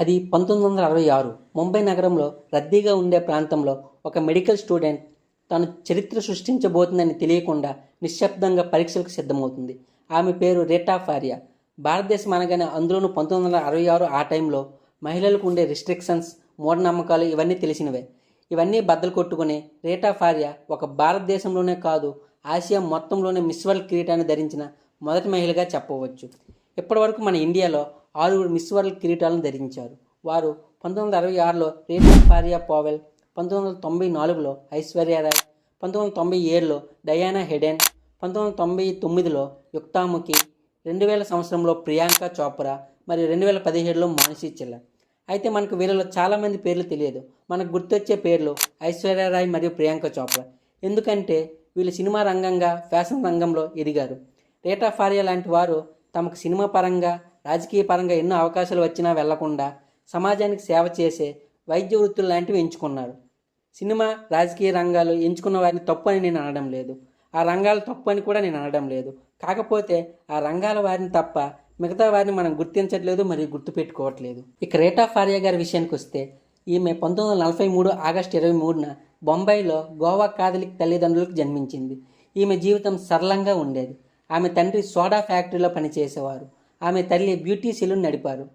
అది పంతొమ్మిది వందల అరవై ఆరు ముంబై నగరంలో రద్దీగా ఉండే ప్రాంతంలో ఒక మెడికల్ స్టూడెంట్ తాను చరిత్ర సృష్టించబోతుందని తెలియకుండా నిశ్శబ్దంగా పరీక్షలకు సిద్ధమవుతుంది. ఆమె పేరు రేటా ఫారియా. భారతదేశం అనగానే అందులోనూ పంతొమ్మిది వందల అరవై ఆరు ఆ టైంలో మహిళలకు ఉండే రిస్ట్రిక్షన్స్ మూఢనమ్మకాలు ఇవన్నీ తెలిసినవే. ఇవన్నీ బద్దలు కొట్టుకునే రేటా ఫారియా ఒక భారతదేశంలోనే కాదు ఆసియా మొత్తంలోనే మిస్ వరల్డ్ కిరీటాన్ని ధరించిన మొదటి మహిళగా చెప్పవచ్చు. ఇప్పటివరకు మన ఇండియాలో ఆరుగురు మిస్ వరల్డ్ కిరీటాలను ధరించారు. వారు పంతొమ్మిది వందల అరవై ఆరులో రేటా ఫారియా పావెల్ పంతొమ్మిది వందల తొంభై నాలుగులో ఐశ్వర్యరాయ్ పంతొమ్మిది వందల తొంభై ఏడులో డయానా హెడెన్ పంతొమ్మిది వందల తొంభై తొమ్మిదిలో యుక్తాముఖి రెండు వేల సంవత్సరంలో ప్రియాంక చోప్రా మరియు రెండు వేల పదిహేడులో మానసి చిల్లర్ అయితే మనకు వీళ్ళలో చాలామంది పేర్లు తెలియదు. మనకు గుర్తొచ్చే పేర్లు ఐశ్వర్యరాయ్ మరియు ప్రియాంక చోప్రా. ఎందుకంటే వీళ్ళు సినిమా రంగంగా ఫ్యాషన్ రంగంలో ఎదిగారు. రేటా ఫారియా లాంటి వారు తమకు సినిమా పరంగా రాజకీయ పరంగా ఎన్నో అవకాశాలు వచ్చినా వెళ్ళకుండా సమాజానికి సేవ చేసే వైద్య వృత్తులు లాంటివి ఎంచుకున్నారు. సినిమా రాజకీయ రంగాలు ఎంచుకున్న వారిని తప్పు అని నేను అనడం లేదు. ఆ రంగాలు తప్పు అని కూడా నేను అనడం లేదు. కాకపోతే ఆ రంగాల వారిని తప్ప మిగతా వారిని మనం గుర్తించట్లేదు మరియు గుర్తుపెట్టుకోవట్లేదు. ఇక రేటా ఫారియా గారి విషయానికి వస్తే ఈమె పంతొమ్మిది వందల నలభై మూడు ఆగస్టు ఇరవై మూడున బొంబాయిలో గోవా కాథలిక్ తల్లిదండ్రులకు జన్మించింది. ఈమె జీవితం సరళంగా ఉండేది. ఆమె తండ్రి సోడా ఫ్యాక్టరీలో పనిచేసేవారు. ఆమె తల్లి బ్యూటీ సెలూన్ నడిపారు.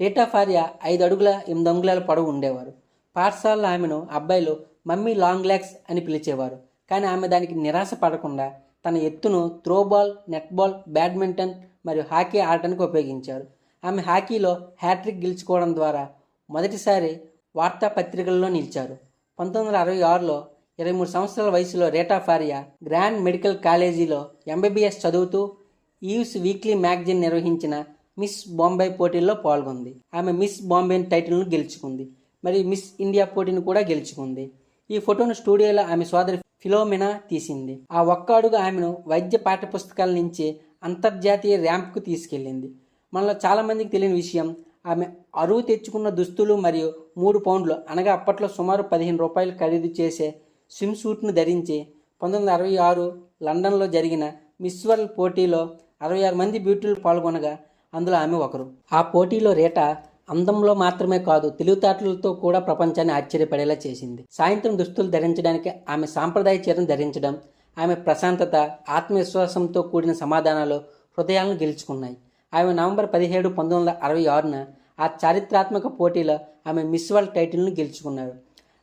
రేటా ఫారియా ఐదు అడుగుల ఎనిమిది అంగుళాల పొడవు ఉండేవారు. పాఠశాలలో ఆమెను అబ్బాయిలు మమ్మీ లాంగ్ లెగ్స్ అని పిలిచేవారు. కానీ ఆమె దానికి నిరాశ పడకుండా తన ఎత్తును త్రోబాల్ నెట్బాల్ బ్యాడ్మింటన్ మరియు హాకీ ఆడటానికి ఉపయోగించారు. ఆమె హాకీలో హ్యాట్రిక్ గెలుచుకోవడం ద్వారా మొదటిసారి వార్తాపత్రికల్లో నిలిచారు. పంతొమ్మిది వందల అరవై ఆరులో ఇరవై మూడు సంవత్సరాల వయసులో రేటా ఫారియా గ్రాండ్ మెడికల్ కాలేజీలో ఎంబీబీఎస్ చదువుతూ ఈవ్స్ వీక్లీ మ్యాగజైన్ నిర్వహించిన మిస్ బాంబే పోటీల్లో పాల్గొంది. ఆమె మిస్ బాంబే టైటిల్ను గెలుచుకుంది. మరియు మిస్ ఇండియా పోటీని కూడా గెలుచుకుంది. ఈ ఫోటోను స్టూడియోలో ఆమె సోదరి ఫిలోమినా తీసింది. ఆ ఒక్క అడుగు ఆమెను వైద్య పాఠ్యపుస్తకాల నుంచి అంతర్జాతీయ ర్యాంప్కు తీసుకెళ్ళింది. మనలో చాలామందికి తెలియని విషయం ఆమె అరువు తెచ్చుకున్న దుస్తులు మరియు మూడు పౌండ్లు అనగా అప్పట్లో సుమారు పదిహేను రూపాయలు ఖరీదు చేసే స్విమ్ సూట్ను ధరించి పంతొమ్మిది వందల అరవై ఆరు లండన్లో జరిగిన మిస్ వరల్డ్ పోటీలో అరవై ఆరు మంది బ్యూటీలు పాల్గొనగా అందులో ఆమె ఒకరు. ఆ పోటీలో రేటా అందంలో మాత్రమే కాదు తెలివితేటలతో కూడా ప్రపంచాన్ని ఆశ్చర్యపడేలా చేసింది. సాయంత్రం దుస్తులు ధరించడానికి ఆమె సాంప్రదాయ చీరను ధరించడం ఆమె ప్రశాంతత ఆత్మవిశ్వాసంతో కూడిన సమాధానాలు హృదయాలను గెలుచుకున్నాయి. ఆమె నవంబర్ పదిహేడు పంతొమ్మిది వందల అరవై ఆరున ఆ చారిత్రాత్మక పోటీలో ఆమె మిస్ వరల్డ్ టైటిల్ను గెలుచుకున్నారు.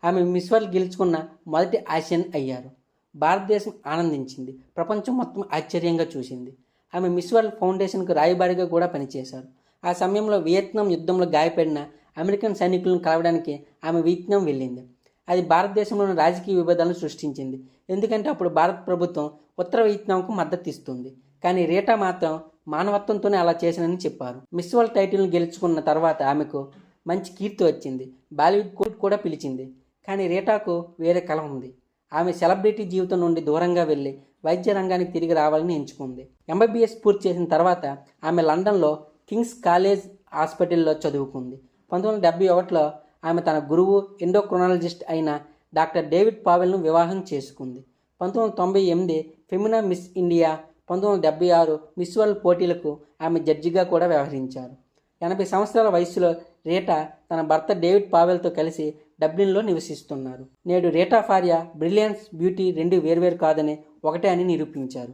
ఆమె మిస్ వరల్డ్ గెలుచుకున్న మొదటి ఆసియన్ అయ్యారు. భారతదేశం ఆనందించింది. ప్రపంచం మొత్తం ఆశ్చర్యంగా చూసింది. ఆమె మిస్ వరల్డ్ ఫౌండేషన్కు రాయబారిగా కూడా పనిచేశారు. ఆ సమయంలో వియత్నాం యుద్ధంలో గాయపడిన అమెరికన్ సైనికులను కలవడానికి ఆమె వియత్నాం వెళ్ళింది. అది భారతదేశంలోని రాజకీయ విభేదాలను సృష్టించింది. ఎందుకంటే అప్పుడు భారత ప్రభుత్వం ఉత్తర వియత్నాంకు మద్దతు ఇస్తుంది కానీ రేటా మాత్రం మానవత్వంతోనే అలా చేశానని చెప్పారు. మిస్ వరల్డ్ టైటిల్ను గెలుచుకున్న తర్వాత ఆమెకు మంచి కీర్తి వచ్చింది. బాలీవుడ్ కోర్ట్ కూడా పిలిచింది. కానీ రేటాకు వేరే కళ ఉంది. ఆమె సెలబ్రిటీ జీవితం నుండి దూరంగా వెళ్ళి వైద్య రంగానికి తిరిగి రావాలని ఎంచుకుంది. ఎంబీబీఎస్ పూర్తి చేసిన తర్వాత ఆమె లండన్లో కింగ్స్ కాలేజ్ హాస్పిటల్లో చదువుకుంది. పంతొమ్మిది వందల డెబ్బై ఒకటిలో ఆమె తన గురువు ఎండోక్రొనాలజిస్ట్ అయిన డాక్టర్ డేవిడ్ పావెల్ను వివాహం చేసుకుంది. పంతొమ్మిది వందల తొంభై ఎనిమిది ఫెమినా మిస్ ఇండియా పంతొమ్మిది వందల డెబ్బై ఆరు మిస్ వరల్డ్ పోటీలకు ఆమె జడ్జిగా కూడా వ్యవహరించారు. ఎనభై సంవత్సరాల వయసులో రేటా తన భర్త డేవిడ్ పావెల్తో కలిసి డబ్లిన్లో నివసిస్తున్నారు. నేడు రేటా ఫారియా బ్రిలియన్స్ బ్యూటీ రెండు వేర్వేరు కాదని ఒకటే అని నిరూపించారు.